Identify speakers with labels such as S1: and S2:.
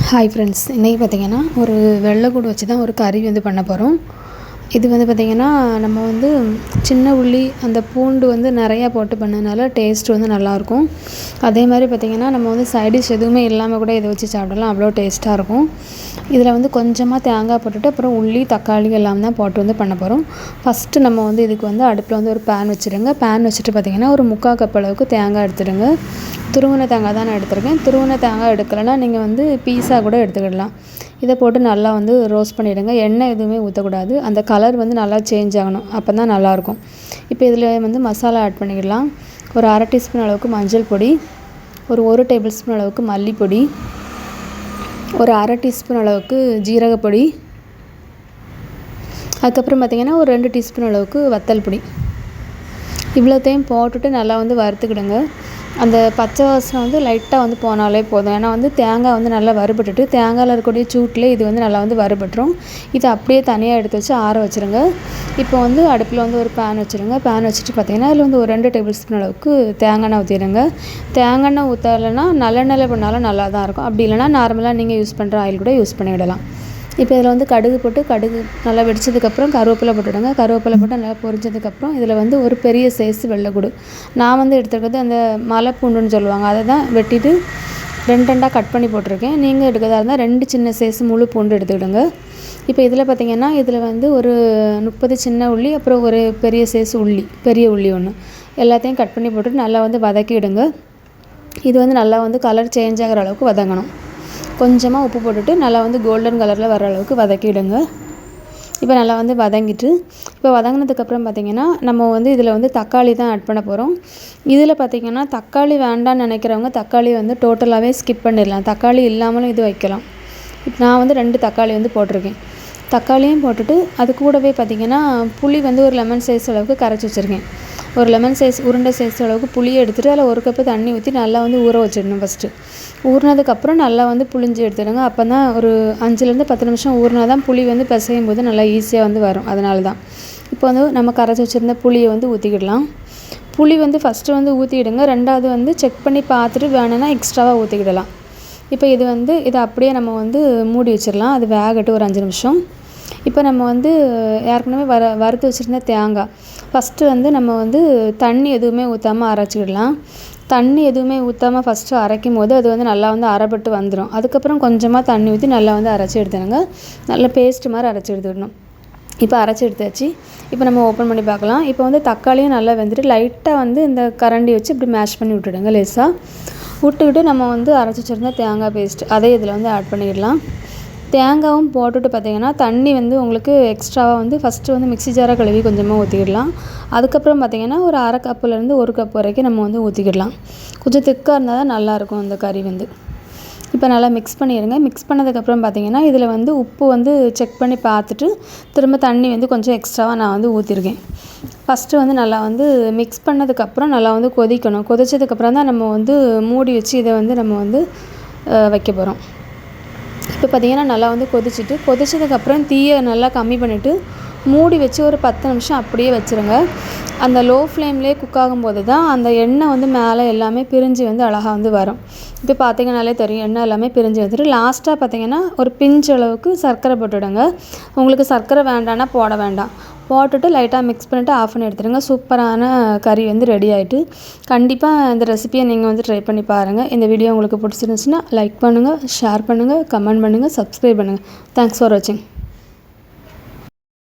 S1: Hi friends இன்றைக்கி பார்த்தீங்கன்னா ஒரு வெள்ளை கூடு வச்சு தான் ஒரு கறி வந்து பண்ண போகிறோம் இது வந்து பார்த்திங்கன்னா நம்ம வந்து சின்ன உள்ளி அந்த பூண்டு வந்து நிறையா போட்டு பண்ணதுனால டேஸ்ட் வந்து நல்லாயிருக்கும். அதே மாதிரி பார்த்திங்கன்னா நம்ம வந்து சைடிஷ் எதுவுமே இல்லாமல் கூட இதை வச்சு சாப்பிடலாம். அவ்வளோ டேஸ்ட்டாக இருக்கும். இதில் வந்து கொஞ்சமாக தேங்காய் போட்டுட்டு அப்புறம் உள்ளி தக்காளி எல்லாம் தான் போட்டு வந்து பண்ண போகிறோம் ஃபஸ்ட்டு நம்ம வந்து இதுக்கு வந்து அடுப்பில் வந்து ஒரு பேன் வச்சுருங்க. பேன் வச்சுட்டு பார்த்திங்கன்னா ஒரு முக்கால் கப் அளவுக்கு தேங்காய் எடுத்துடுங்க. துருவின தேங்காய் தான் நான் எடுத்திருக்கேன். துருவின தேங்காய் எடுக்கலைன்னா நீங்கள் வந்து பீஸா கூட எடுத்துக்கிடலாம். இதை போட்டு நல்லா வந்து ரோஸ்ட் பண்ணிவிடுங்க எண்ணெய் எதுவுமே ஊற்றக்கூடாது அந்த கலர் வந்து நல்லா சேஞ்ச் ஆகணும். அப்போ தான் நல்லாயிருக்கும். இப்போ இதில் வந்து மசாலா ஆட் பண்ணிக்கிடலாம் ஒரு அரை டீஸ்பூன் அளவுக்கு மஞ்சள் பொடி ஒரு ஒரு டேபிள் ஸ்பூன் அளவுக்கு மல்லிப்பொடி ஒரு அரை டீஸ்பூன் அளவுக்கு ஜீரகப்பொடி அதுக்கப்புறம் பார்த்திங்கன்னா ஒரு ரெண்டு டீஸ்பூன் அளவுக்கு வத்தல் பொடி. இவ்வளோத்தையும் போட்டுட்டு நல்லா வந்து வறுத்துக்கிடுங்க. அந்த பச்சை வாசனை வந்து லைட்டாக வந்து போனாலே போதும். ஏன்னா வந்து தேங்காய் வந்து நல்லா வறுபட்டுட்டு தேங்காயில் இருக்கக்கூடிய சூட்டில் இது வந்து நல்லா வந்து வறுபட்டுரும். இதை அப்படியே தனியாக எடுத்து வச்சு ஆற வச்சுருங்க. இப்போ வந்து அடுப்பில் வந்து ஒரு பேன் வச்சுருங்க. பேன் வச்சுட்டு பார்த்திங்கன்னா அதில் வந்து ஒரு ரெண்டு டேபிள் ஸ்பூன் அளவுக்கு தேங்காய் எண்ணெய் ஊற்றிடுங்க தேங்காய் எண்ணெய் ஊற்றலைன்னா நல்லெண்ணெயில் பண்ணாலும் நல்லா தான் இருக்கும். அப்படி இல்லைனா நார்மலாக நீங்கள் யூஸ் பண்ணுற ஆயில் கூட யூஸ் பண்ணிவிடலாம். இப்போ இதில் வந்து கடுகு போட்டு கடுகு நல்லா வெடிச்சதுக்கப்புறம் கருவேப்பிலை போட்டுவிடுங்க. கருவேப்பிலை போட்டு நல்லா பொரிஞ்சதுக்கப்புறம் இதில் வந்து ஒரு பெரிய சைஸ் வெள்ளைக்கூடு. நான் வந்து எடுத்துருக்கிறது அந்த மலை பூண்டுன்னு சொல்லுவாங்க. அதை தான் வெட்டிட்டு ரெண்டு ரெண்டாக கட் பண்ணி போட்டிருக்கேன். நீங்கள் எடுக்கிறதா இருந்தால் ரெண்டு சின்ன சைஸ் முழு பூண்டு எடுத்துக்கிடுங்க. இப்போ இதில் பார்த்திங்கன்னா இதில் வந்து ஒரு முப்பது சின்ன உள்ளி அப்புறம் ஒரு பெரிய சைஸ் உள்ளி பெரிய உள்ளி ஒன்று. எல்லாத்தையும் கட் பண்ணி போட்டுட்டு நல்லா வந்து வதக்கிடுங்க இது வந்து நல்லா வந்து கலர் சேஞ்ச் ஆகிற அளவுக்கு வதங்கணும். கொஞ்சமாக உப்பு போட்டுட்டு நல்லா வந்து கோல்டன் கலரில் வர அளவுக்கு வதக்கிடுங்க. இப்போ நல்லா வந்து வதங்கிட்டு இப்போ வதங்கினதுக்கப்புறம் பார்த்திங்கன்னா நம்ம வந்து இதில் வந்து தக்காளி தான் ஆட் பண்ண போகிறோம் இதில் பார்த்திங்கன்னா தக்காளி வேண்டாம்னு நினைக்கிறவங்க தக்காளி வந்து டோட்டலாகவே ஸ்கிப் பண்ணிடலாம். தக்காளி இல்லாமலும் இது வைக்கலாம். நான் வந்து ரெண்டு தக்காளி வந்து போட்டிருக்கேன். தக்காளியும் போட்டுட்டு அது கூடவே பார்த்திங்கன்னா புளி வந்து ஒரு லெமன் சைஸ் அளவுக்கு கரைச்சி வச்சுருக்கேன். ஒரு லெமன் சைஸ் உருண்டை சைஸ் அளவுக்கு புளியை எடுத்துகிட்டு அதில் ஒரு கப்பு தண்ணி ஊற்றி நல்லா வந்து ஊற வச்சிடணும் ஃபஸ்ட்டு ஊறினதுக்கப்புறம் நல்லா வந்து புளிஞ்சு எடுத்துடுங்க. அப்போ தான் ஒரு அஞ்சுலேருந்து பத்து நிமிஷம் ஊறினா தான் புளி வந்து பிசையும் போது நல்லா ஈஸியாக வந்து வரும். அதனால தான் இப்போ வந்து நம்ம கரைச்சி வச்சுருந்த புளியை வந்து ஊற்றிக்கிடலாம் புளி வந்து ஃபஸ்ட்டு வந்து ஊற்றிடுங்க ரெண்டாவது வந்து செக் பண்ணி பார்த்துட்டு வேணும்னா எக்ஸ்ட்ராவாக ஊற்றிக்கிடலாம் இப்போ இது வந்து இதை அப்படியே நம்ம வந்து மூடி வச்சிடலாம். அது வேகட்டும் ஒரு அஞ்சு நிமிஷம். இப்போ நம்ம வந்து ஏற்கனவே வர வறுத்து வச்சுருந்த தேங்காய். ஃபஸ்ட்டு வந்து நம்ம வந்து தண்ணி எதுவுமே ஊற்றாமல் அரைச்சிக்கிடலாம். தண்ணி எதுவுமே ஊற்றாமல் ஃபஸ்ட்டு அரைக்கும் போது அது வந்து நல்லா வந்து அரைப்பட்டு வந்துடும் அதுக்கப்புறம் கொஞ்சமாக தண்ணி ஊற்றி நல்லா வந்து அரைச்சி எடுத்துடுங்க. நல்லா பேஸ்ட் மாதிரி அரைச்சி எடுத்துடணும். இப்போ அரைச்சி எடுத்தாச்சு. இப்போ நம்ம ஓப்பன் பண்ணி பார்க்கலாம். இப்போ வந்து தக்காளியும் நல்லா வெந்துட்டு லைட்டாக வந்து இந்த கரண்டி வச்சு இப்படி மேஷ் பண்ணி விட்டுடுங்க லேசாக விட்டுக்கிட்டு நம்ம வந்து அரைச்சி வச்சுருந்தா தேங்காய் பேஸ்ட் அதே இதில் வந்து ஆட் பண்ணிடலாம். தேங்காயும் போட்டுட்டு பார்த்திங்கன்னா தண்ணி வந்து உங்களுக்கு எக்ஸ்ட்ராவாக வந்து ஃபஸ்ட்டு வந்து மிக்ஸி ஜாராக கழுவி கொஞ்சமாக ஊற்றிக்கிடலாம் அதுக்கப்புறம் பார்த்திங்கன்னா ஒரு அரை கப்புலேருந்து ஒரு கப் வரைக்கும் நம்ம வந்து ஊற்றிக்கிடலாம் கொஞ்சம் திக்காக இருந்தால் தான் நல்லாயிருக்கும் அந்த கறி வந்து. இப்போ நல்லா மிக்ஸ் பண்ணிடுங்க. மிக்ஸ் பண்ணதுக்கப்புறம் பார்த்திங்கன்னா இதில் வந்து உப்பு வந்து செக் பண்ணி பார்த்துட்டு திரும்ப தண்ணி வந்து கொஞ்சம் எக்ஸ்ட்ராவாக நான் வந்து ஊற்றிருக்கேன் ஃபஸ்ட்டு வந்து நல்லா வந்து மிக்ஸ் பண்ணதுக்கப்புறம் நல்லா வந்து கொதிக்கணும். கொதிச்சதுக்கப்புறம் தான் நம்ம வந்து மூடி வச்சு இதை வந்து நம்ம வந்து வைக்க போகிறோம் இப்போ பார்த்திங்கன்னா நல்லா வந்து கொதிச்சுட்டு கொதிச்சதுக்கப்புறம் தீயை நல்லா கம்மி பண்ணிவிட்டு மூடி வச்சு ஒரு பத்து நிமிஷம் அப்படியே வச்சுருங்க. அந்த லோ ஃப்ளேம்லேயே குக் ஆகும்போது தான் அந்த எண்ணெய் வந்து மேலே எல்லாமே பிரிஞ்சு வந்து அழகாக வந்து வரும். இப்போ பார்த்தீங்கனாலே தெரியும் எண்ணெய் எல்லாமே பிரிஞ்சு வந்துட்டு லாஸ்ட்டாக பார்த்தீங்கன்னா ஒரு பிஞ்ச் அளவுக்கு சர்க்கரை போட்டுவிடுங்க உங்களுக்கு சர்க்கரை வேண்டான்னா போட வேண்டாம். போட்டுட்டு லைட்டாக மிக்ஸ் பண்ணிவிட்டு ஆஃப் பண்ணி எடுத்துடுங்க சூப்பரான கறி வந்து ரெடி ஆகிட்டு கண்டிப்பாக இந்த ரெசிபியை நீங்கள் வந்து ட்ரை பண்ணி பாருங்கள் இந்த வீடியோ உங்களுக்கு பிடிச்சிருந்துச்சுன்னா லைக் பண்ணுங்கள் ஷேர் பண்ணுங்கள் கமெண்ட் பண்ணுங்கள் சப்ஸ்கிரைப் பண்ணுங்கள் தேங்க்ஸ் ஃபார் வாட்சிங்